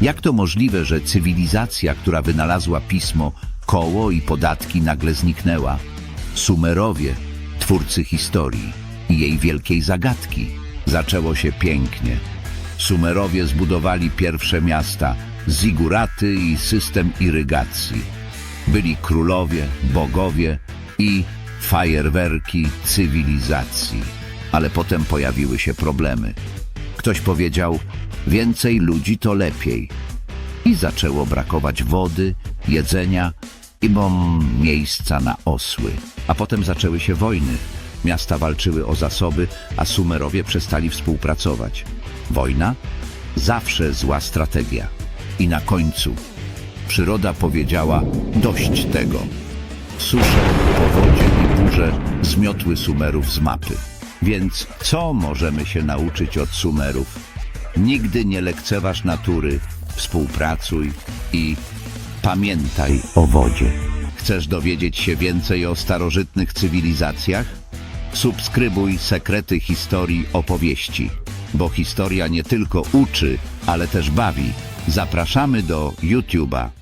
Jak to możliwe, że cywilizacja, która wynalazła pismo, koło i podatki nagle zniknęła? Sumerowie, twórcy historii i jej wielkiej zagadki. Zaczęło się pięknie. Sumerowie zbudowali pierwsze miasta, ziguraty i system irygacji. Byli królowie, bogowie i fajerwerki cywilizacji. Ale potem pojawiły się problemy. Ktoś powiedział, więcej ludzi to lepiej. I zaczęło brakować wody, jedzenia i bom miejsca na osły. A potem zaczęły się wojny. Miasta walczyły o zasoby, a Sumerowie przestali współpracować. Wojna? Zawsze zła strategia. I na końcu przyroda powiedziała dość tego. Susze, powodzie i burze zmiotły Sumerów z mapy. Więc co możemy się nauczyć od Sumerów? Nigdy nie lekceważ natury, współpracuj i pamiętaj o wodzie. Chcesz dowiedzieć się więcej o starożytnych cywilizacjach? Subskrybuj Sekrety Historii Opowieści, bo historia nie tylko uczy, ale też bawi. Zapraszamy do YouTube'a.